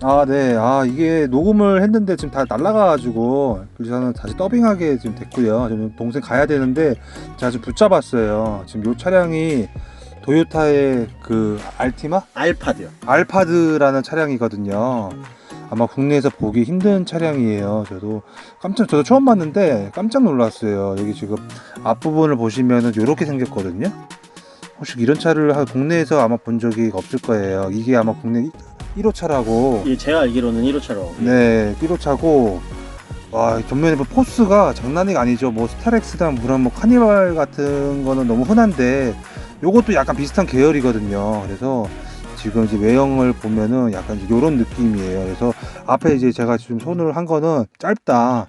아, 네. 아, 이게 녹음을 했는데 지금 다 날라가가지고, 그래서 저는 다시 더빙하게 지금 됐고요. 지금 동생 가야 되는데, 제가 지금 붙잡았어요. 지금 요 차량이 도요타의 그 알티마? 알파드요. 알파드라는 차량이거든요. 아마 국내에서 보기 힘든 차량이에요. 저도 깜짝, 저도 처음 봤는데 깜짝 놀랐어요. 여기 지금 앞부분을 보시면은 이렇게 생겼거든요. 혹시 이런 차를 하- 국내에서 아마 본 적이 없을 거예요. 이게 아마 국내 1호 차라고. 예, 제가 알기로는 1호차로. 네, 1호 차고. 와, 전면에 뭐 포스가 장난이 아니죠. 뭐 스타렉스다, 물론 뭐 카니발 같은 거는 너무 흔한데, 요것도 약간 비슷한 계열이거든요. 그래서 지금 이제 외형을 보면은 약간 이제 요런 느낌이에요. 그래서 앞에 이제 제가 지금 손을 한 거는 짧다.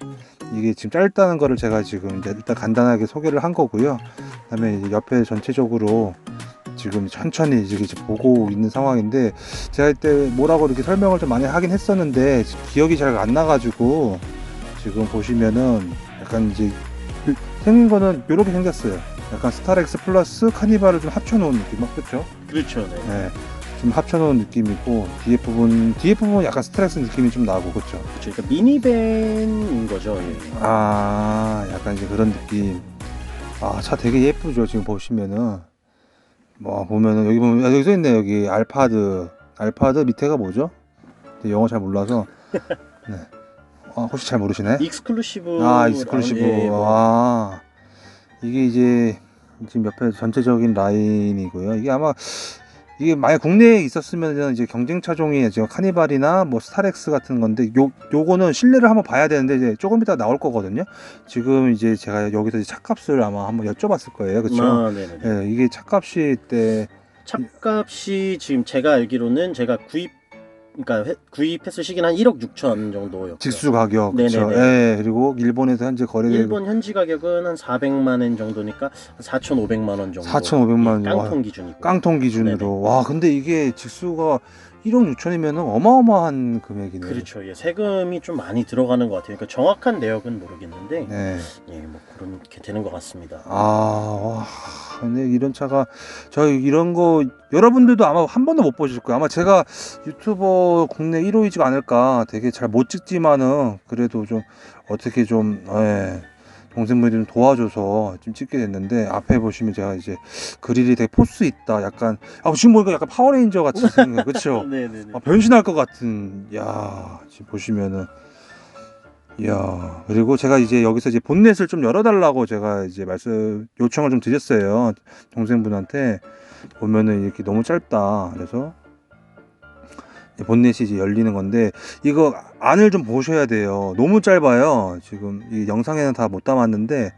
이게 지금 짧다는 거를 제가 지금 이제 일단 간단하게 소개를 한 거고요. 그다음에 이제 옆에 전체적으로 지금 천천히 이제 보고 있는 상황인데 제가 이때 뭐라고 이렇게 설명을 좀 많이 하긴 했었는데 기억이 잘 안 나가지고 지금 보시면은 약간 이제 그 생긴 거는 이렇게 생겼어요. 약간 스타렉스 플러스 카니발을 좀 합쳐놓은 느낌, 그렇죠? 그렇죠. 네. 네, 좀 합쳐놓은 느낌이고 뒤에 부분 뒤에 부분 약간 스트렉스 느낌이 좀 나고 그렇죠. 그렇죠. 그러니까 미니밴인 거죠. 예. 아 약간 이제 그런 느낌. 아 차 되게 예쁘죠 지금 보시면은 뭐 보면은 여기 보면 아, 여기 써 있네 여기 알파드 알파드 밑에가 뭐죠? 영어 잘 몰라서 네. 아, 혹시 잘 모르시네? 익스클루시브. 아 익스클루시브 예, 뭐. 와 이게 이제 지금 옆에 전체적인 라인이고요 이게 아마 이게 만약 국내에 있었으면 이제 경쟁 차종이 지금 카니발이나 뭐 스타렉스 같은 건데 요 요거는 실내를 한번 봐야 되는데 이제 조금 이따 나올 거거든요. 지금 이제 제가 여기서 이제 차값을 아마 한번 여쭤봤을 거예요. 그렇죠 아, 네네. 예, 이게 차값이 때 차값이 지금 제가 알기로는 제가 구입 그러니까 회- 구입했을 시기는 한 1억 6천 정도였고요. 직수 가격 그렇죠 네네네. 예, 그리고 일본에서 현재 거래되고 일본 현지 가격은 한 400만 원 정도니까 4,500만 원 정도. 4,500만 원. 예, 깡통 기준이고. 깡통 기준으로 네네. 와 근데 이게 직수가 1억 6천이면 어마어마한 금액이네요. 그렇죠. 예, 세금이 좀 많이 들어가는 것 같아요. 그러니까 정확한 내역은 모르겠는데, 네. 예, 뭐 그렇게 되는 것 같습니다. 아, 와, 근데 이런 차가 저 이런 거 여러분들도 아마 한 번도 못 보실 거예요. 아마 제가 유튜버 국내 1호이지가 않을까. 되게 잘 못 찍지만은 그래도 좀 어떻게 좀 예, 동생분이 좀 도와줘서 좀 찍게 됐는데 앞에 보시면 제가 이제 그릴이 되게 포스 있다. 약간 아 지금 보니까 약간 파워레인저 같이 생긴 그렇죠? 네네네. 아, 변신할 것 같은 야 지금 보시면은 야 그리고 제가 이제 여기서 이제 본넷을 좀 열어달라고 제가 이제 말씀 요청을 좀 드렸어요 동생분한테 보면은 이렇게 너무 짧다 그래서 본넷이 이제 열리는 건데 이거 안을 좀 보셔야 돼요. 너무 짧아요. 지금 이 영상에는 다 못 담았는데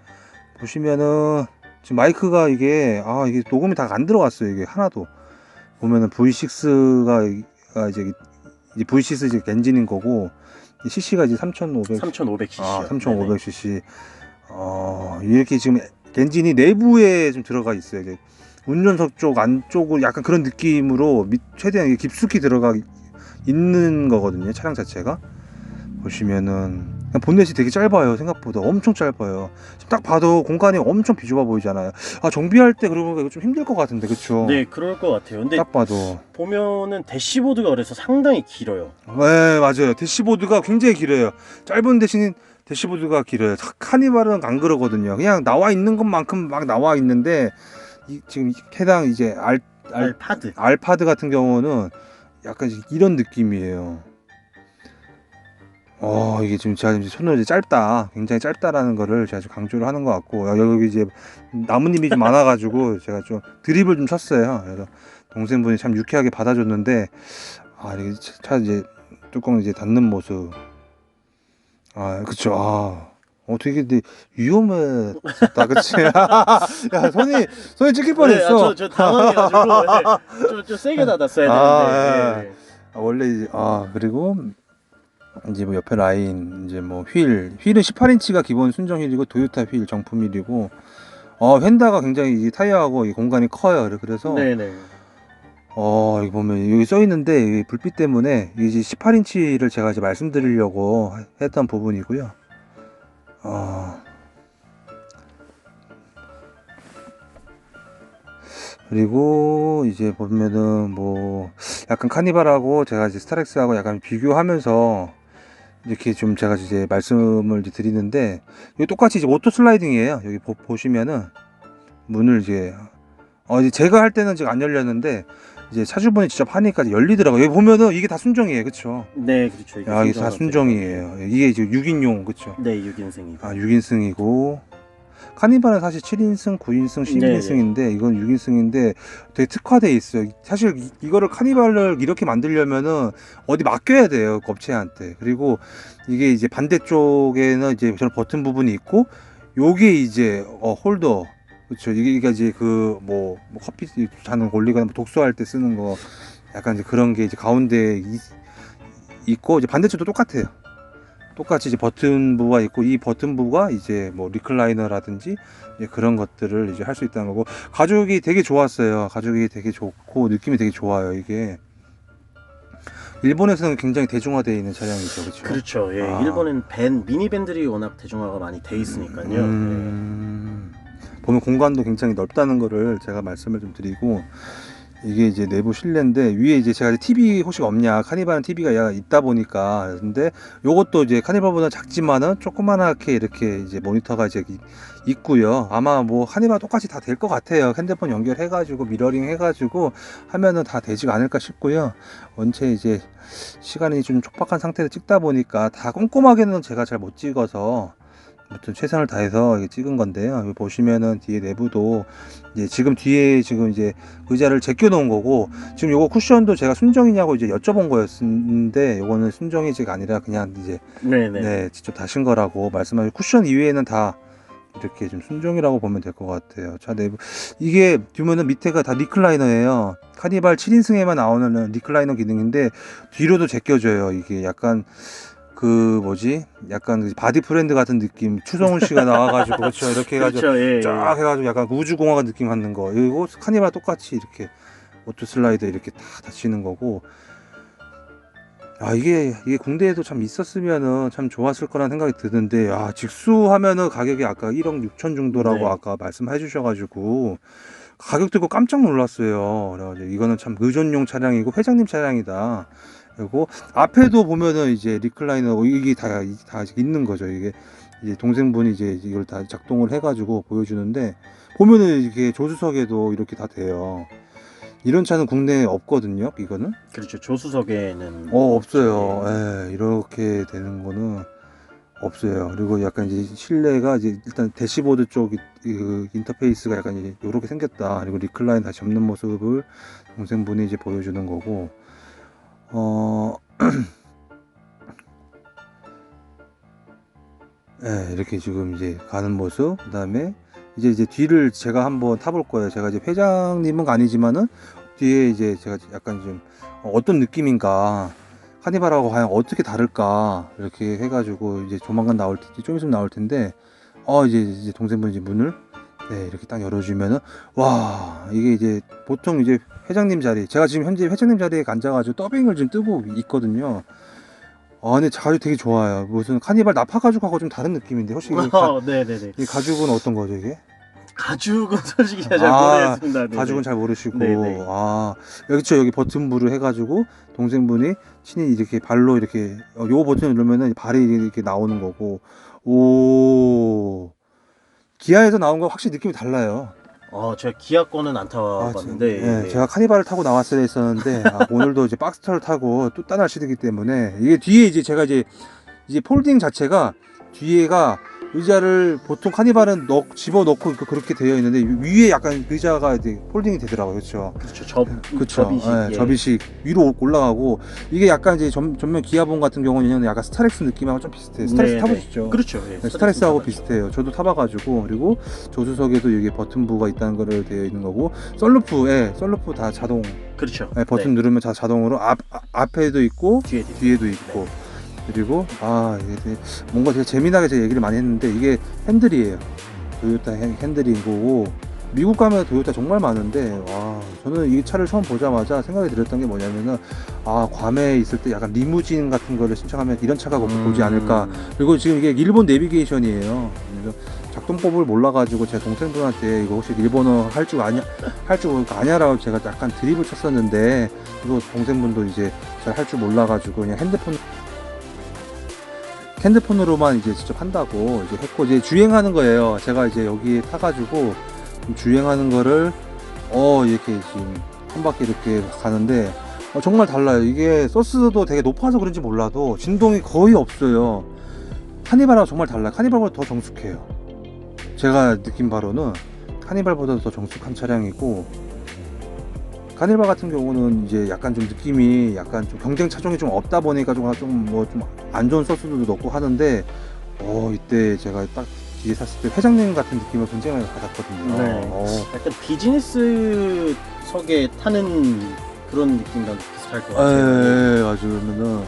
보시면은 지금 마이크가 이게 아 이게 녹음이 다 안 들어갔어요 이게 하나도. 보면은 V6가 이제 이제 V6 이제 엔진인 거고 CC가 이제 3,500 3,500cc. 아 3,500cc 어 이렇게 지금 엔진이 내부에 좀 들어가 있어요. 이제 운전석 쪽 안쪽으로 약간 그런 느낌으로 밑 최대한 깊숙이 들어가 있는 거거든요. 차량 자체가 보시면은 본넷이 되게 짧아요. 생각보다 엄청 짧아요. 딱 봐도 공간이 엄청 비좁아 보이잖아요. 아 정비할 때 그러고 보니까 이거 좀 힘들 것 같은데 그렇죠? 네, 그럴 것 같아요. 근데 딱 봐도 보면은 대시보드가 그래서 상당히 길어요. 네 맞아요 대시보드가 굉장히 길어요 짧은 대신 대시보드가 길어요 카- 카니발은 안 그러거든요 그냥 나와 있는 것만큼 막 나와 있는데 이, 지금 해당 이제 알, 알, 알파드. 알파드 같은 경우는 약간 이런 느낌이에요. 어 이게 지금 제가 지금 손을 이제 짧다 굉장히 짧다라는 거를 제가 좀 강조를 하는 것 같고 여기 이제 나뭇잎이 좀 많아가지고 제가 좀 드립을 좀 쳤어요. 그래서 동생분이 참 유쾌하게 받아줬는데 아 이게 차- 차 이제 뚜껑 이제 닫는 모습. 아 그쵸. 아 어떻게 근데 위험했다 그치 야 손이 손이 찍힐 네, 아, 뻔했어 저, 저 당황해가지고 네, 좀, 좀 세게 닫았어야 아, 되는데. 예. 아, 원래 이제 아 그리고 이제 뭐 옆에 라인 이제 뭐 휠 휠은 18인치가 기본 순정 휠이고 도요타 휠 정품 휠이고 어 휀다가 굉장히 이 타이어하고 이 공간이 커요 그래서 네, 네. 어, 여기 보면 여기 써 있는데 이 불빛 때문에 이제 18인치를 제가 이제 말씀드리려고 했던 부분이고요. 어. 그리고 이제 보면은 뭐 약간 카니발하고 제가 이제 스타렉스하고 약간 비교하면서 이렇게 좀 제가 이제 말씀을 이제 드리는데 이거 똑같이 이제 오토 슬라이딩이에요. 여기 보, 보시면은 문을 이제 어 이제 제가 할 때는 지금 안 열렸는데 이제 차주분이 직접 하니까 이제 열리더라고요. 여기 보면은 이게 다 순정이에요. 그쵸? 네, 그렇죠. 이게 야, 이게 다 순정이에요. 이게 지금 6인용, 그쵸? 네, 6인승이고. 아, 6인승이고. 카니발은 사실 7인승, 9인승, 11인승인데 이건 6인승인데 되게 특화돼 있어요. 사실 이, 이거를 카니발을 이렇게 만들려면은 어디 맡겨야 돼요, 그 업체한테. 그리고 이게 이제 반대쪽에는 이제 저런 버튼 부분이 있고 요게 이제 어, 홀더 그렇죠. 이게 이게 이제 그 뭐 커피 잔을 올리거나 뭐 독서할 때 쓰는 거 약간 이제 그런 게 이제 가운데 이- 있고 이제 반대쪽도 똑같아요. 똑같이 이제 버튼부가 있고 이 버튼부가 이제 뭐 리클라이너라든지 이제 그런 것들을 이제 할 수 있다는 거고 가죽이 되게 좋았어요. 가죽이 되게 좋고 느낌이 되게 좋아요. 이게 일본에서는 굉장히 대중화되어 있는 차량이죠, 그렇죠? 그렇죠. 예, 아. 일본은 밴 미니밴들이 워낙 대중화가 많이 돼 있으니까요. 음, 보면 공간도 굉장히 넓다는 거를 제가 말씀을 좀 드리고 이게 이제 내부 실내인데 위에 이제 제가 TV 혹시 없냐 카니발은 TV가 있다 보니까. 근데 요것도 이제 카니발보다 작지만은 조그만하게 이렇게 이제 모니터가 이제 이- 있고요. 아마 뭐 카니발 똑같이 다 될 것 같아요. 핸드폰 연결해 가지고 미러링 해 가지고 하면은 다 되지가 않을까 싶고요. 원체 이제 시간이 좀 촉박한 상태에서 찍다 보니까 다 꼼꼼하게는 제가 잘 못 찍어서 아무튼 최선을 다해서 찍은 건데요. 여기 보시면은 뒤에 내부도 이제 지금 뒤에 지금 이제 의자를 제껴 놓은 거고 지금 요거 쿠션도 제가 순정이냐고 이제 여쭤본 거였는데 요거는 순정이지가 아니라 그냥 이제 네, 네. 네 직접 다신 거라고 말씀하시고 쿠션 이외에는 다 이렇게 좀 순정이라고 보면 될 것 같아요. 차 내부 이게 보면은 밑에가 다 리클라이너예요. 카니발 7인승에만 나오는 리클라이너 기능인데 뒤로도 제껴져요. 이게 약간 그 뭐지? 약간 그 바디 프렌드 같은 느낌. 추성훈 씨가 나와가지고 그렇죠. 이렇게 해가지고 그렇죠. 예, 예. 쫙 해가지고 약간 우주공화국 느낌 갖는 거. 그리고 카니발 똑같이 이렇게 오토 슬라이드 이렇게 다 닫히는 거고. 아 이게 이게 국내에도 참 있었으면은 참 좋았을 거라는 생각이 드는데 아 직수하면은 가격이 아까 1억 6천 정도라고 네. 아까 말씀해 주셔가지고 가격 듣고 깜짝 놀랐어요. 그래가지고 이거는 참 의존용 차량이고 회장님 차량이다. 그리고 앞에도 보면은 이제 리클라이너 이게 다, 다 있는 거죠. 이게 이제 동생분이 이제 이걸 다 작동을 해가지고 보여주는데 보면은 이게 조수석에도 이렇게 다 돼요. 이런 차는 국내에 없거든요. 이거는 그렇죠. 조수석에는 어 없어요. 예, 이렇게 되는 거는 없어요. 그리고 약간 이제 실내가 이제 일단 대시보드 쪽 이- 그 인터페이스가 약간 이렇게 생겼다. 그리고 리클라인 다시 없는 모습을 동생분이 이제 보여주는 거고 어 예, 이렇게 지금 이제 가는 모습, 그 다음에 이제 이제 뒤를 제가 한번 타볼 거예요. 제가 이제 회장님은 아니지만은 뒤에 이제 제가 약간 좀 어떤 느낌인가, 카니발하고 과연 어떻게 다를까 이렇게 해가지고 이제 조만간 나올 텐데 좀 있으면 나올 텐데, 어 이제 이제 동생분이 문을 네 이렇게 딱 열어주면은 와 이게 이제 보통 이제 회장님 자리, 제가 지금 현재 회장님 자리에 앉아가지고 더빙을 지금 뜨고 있거든요. 아, 근데 가죽 되게 좋아요. 무슨 카니발 나파 가죽하고 좀 다른 느낌인데 혹시 이게 가, 어, 네, 네, 네. 이 가죽은 어떤 거죠 이게? 가죽은 솔직히 잘 아, 모르겠습니다. 네, 가죽은 네. 잘 모르시고 네네. 아 여기 죠 여기 버튼부를 해가지고 동생분이 친히 이렇게 발로 이렇게 어, 요 버튼을 누르면은 발이 이렇게 나오는 거고 오 기아에서 나온 거 확실히 느낌이 달라요. 어, 제가 기아 거는 안 아, 타봤는데 예, 예. 제가 카니발을 타고 나왔어야 했었는데 아, 오늘도 이제 박스터를 타고 또 따날 시대이기 때문에 이게 뒤에 이제 제가 이제 이제 폴딩 자체가 뒤에가 의자를 보통 카니발은 넣, 집어 넣고 그렇게 되어 있는데 위에 약간 의자가 이제 폴딩이 되더라고요, 그렇죠? 그렇죠. 접 그쵸. 접이식. 예, 예. 접이식 위로 올라가고 이게 약간 이제 전, 전면 기아본 같은 경우는 약간 스타렉스 느낌하고 좀 비슷해요. 스타렉스 네, 타보셨죠? 그렇죠. 예. 네, 스타렉스하고 타봤죠. 비슷해요. 저도 타봐가지고 그리고 조수석에도 여기 버튼부가 있다는 거를 되어 있는 거고 썰루프, 예, 썰루프 다 자동 그렇죠. 예, 버튼 누르면 다 자동으로 앞 아- 앞에도 있고 네, 뒤에 뒤에도 있고 그리고 아 이게 뭔가 되게 재미나게 제가 얘기를 많이 했는데 이게 핸들이에요. 토요타 핸- 핸들인 거고 미국 가면 토요타 정말 많은데 와 저는 이 차를 처음 보자마자 생각이 들었던 게 뭐냐면은 아 괌에 있을 때 약간 리무진 같은 거를 신청하면 이런 차가 꼭 보지 않을까 음. 그리고 지금 이게 일본 내비게이션이에요. 그래서 작동법을 몰라가지고 제 동생분한테 이거 혹시 일본어 할 줄 아냐 할 줄 아냐라고 제가 약간 드립을 쳤었는데 이거 동생분도 이제 잘 할 줄 몰라가지고 그냥 핸드폰 핸드폰으로만 이제 직접 한다고 이제 했고 이제 주행하는 거예요. 제가 이제 여기에 타가지고 주행하는 거를 어 이렇게 지금 한 바퀴 이렇게 가는데 어, 정말 달라요. 이게 서스도 되게 높아서 그런지 몰라도 진동이 거의 없어요. 카니발하고 정말 달라요. 카니발보다 더 정숙해요. 제가 느낀 바로는 카니발보다 더 정숙한 차량이고 카니발 같은 경우는 이제 약간 좀 느낌이 약간 좀 경쟁 차종이 좀 없다 보니까 좀뭐좀 안 좋은 서스도 넣고 하는데 어 이때 제가 딱 뒤에 탔을 때 회장님 같은 느낌을 굉장히 받았거든요. 네. 어, 약간 비즈니스석에 타는 그런 느낌과 비슷할 것 예, 같아요. 예, 아주 그러면은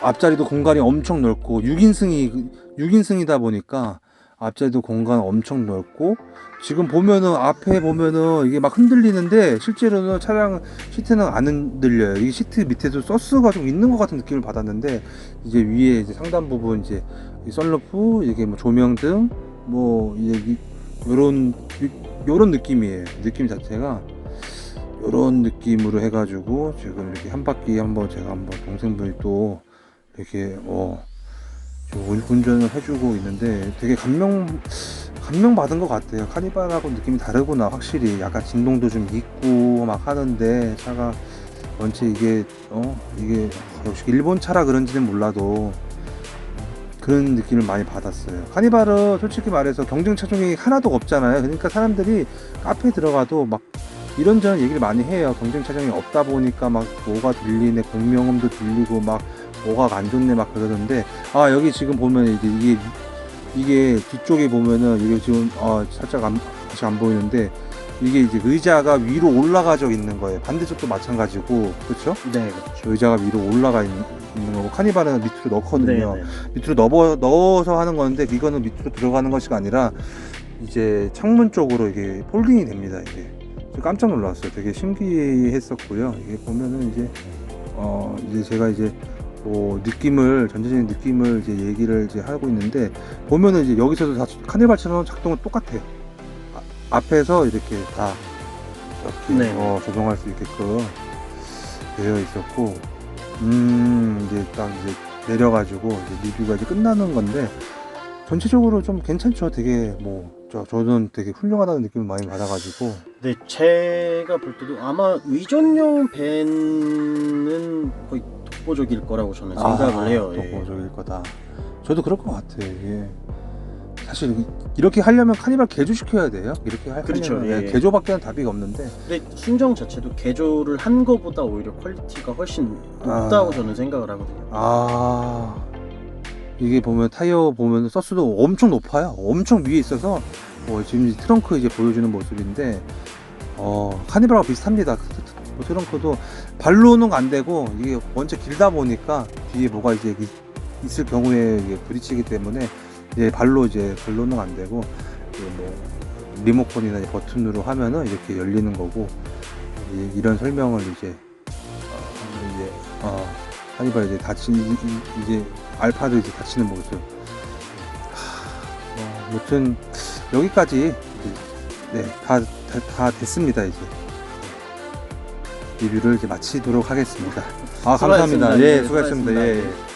앞자리도 공간이 엄청 넓고 6인승이 6인승이다 보니까 앞자리도 공간 엄청 넓고 지금 보면은 앞에 보면은 이게 막 흔들리는데 실제로는 차량 시트는 안 흔들려요. 이 시트 밑에도 서스가 좀 있는 것 같은 느낌을 받았는데 이제 위에 이제 상단 부분 이제 이 썬루프 이게 뭐 조명등 뭐 이제 이- 요런 요런 느낌이에요. 느낌 자체가 요런 느낌으로 해가지고 지금 이렇게 한 바퀴 한번 제가 한번 동생분이 또 이렇게 어 운- 운전을 해주고 있는데 되게 감명 감명 받은 것 같아요. 카니발하고 느낌이 다르구나 확실히 약간 진동도 좀 있고 막 하는데 차가 원체 이게 어 이게 역시 일본 차라 그런지는 몰라도 그런 느낌을 많이 받았어요. 카니발은 솔직히 말해서 경쟁 차종이 하나도 없잖아요. 그러니까 사람들이 카페에 들어가도 막 이런저런 얘기를 많이 해요. 경쟁 차종이 없다 보니까 막 뭐가 들리네, 공명음도 들리고 막 뭐가 안 좋네 막 그러던데 아 여기 지금 보면 이제 이게 이게 뒤쪽에 보면은 이게 지금 어 살짝 안, 다시 안 보이는데 이게 이제 의자가 위로 올라가져 있는 거예요. 반대쪽도 마찬가지고 그렇죠? 네, 그렇죠. 의자가 위로 올라가 있는, 있는 거고 카니발은 밑으로 넣거든요. 네, 네. 밑으로 넣어, 넣어서 하는 건데 이거는 밑으로 들어가는 것이 아니라 이제 창문 쪽으로 이게 폴딩이 됩니다 이게 저 깜짝 놀랐어요 되게 신기했었고요 이게 보면은 이제 어 이제 제가 이제 뭐 느낌을 전체적인 느낌을 이제 얘기를 이제 하고 있는데 보면은 이제 여기서도 다 카니발처럼 작동은 똑같아요 아- 앞에서 이렇게 다 이렇게 네. 어, 조정할 수 있게끔 되어 있었고 음 이제 딱 이제 내려가지고 이제 리뷰가 이제 끝나는 건데 전체적으로 좀 괜찮죠. 되게 뭐 저, 저는 되게 훌륭하다는 느낌을 많이 받아가지고 네, 제가 볼 때도 아마 의전용 밴은 거의 독보적일 거라고 저는 생각을 해요. 예. 독보적일 거다. 저도 그럴 것 같아요. 이게 사실 이- 이렇게 하려면 카니발 개조 시켜야 돼요. 이렇게 하- 그렇죠, 하려면 예, 예, 예. 개조밖에는 답이 없는데 근데 순정 자체도 개조를 한 거보다 오히려 퀄리티가 훨씬 높다고 아. 저는 생각을 하거든요. 아 이게 보면 타이어 보면 서스도 엄청 높아요. 엄청 위에 있어서 뭐 지금 이 트렁크 이제 보여주는 모습인데 어 카니발하고 비슷합니다. 그 트- 트- 뭐 트렁크도 발로는 안 되고 이게 원체 길다 보니까 뒤에 뭐가 이제 이- 있을 경우에 부딪히기 때문에 이제 발로 이제 발로는 안 되고 뭐 리모컨이나 버튼으로 하면은 이렇게 열리는 거고 이- 이런 설명을 이제 어, 이제 어, 카니발 이제 이- 이제 알파도 이제 다치는 모습. 하, 어, 아무튼 여기까지 이제 네다 다, 다 됐습니다 이제 리뷰를 이제 마치도록 하겠습니다. 아 감사합니다. 수고하셨습니다. 예 네, 수고하셨습니다. 수고하셨습니다. 예. 예.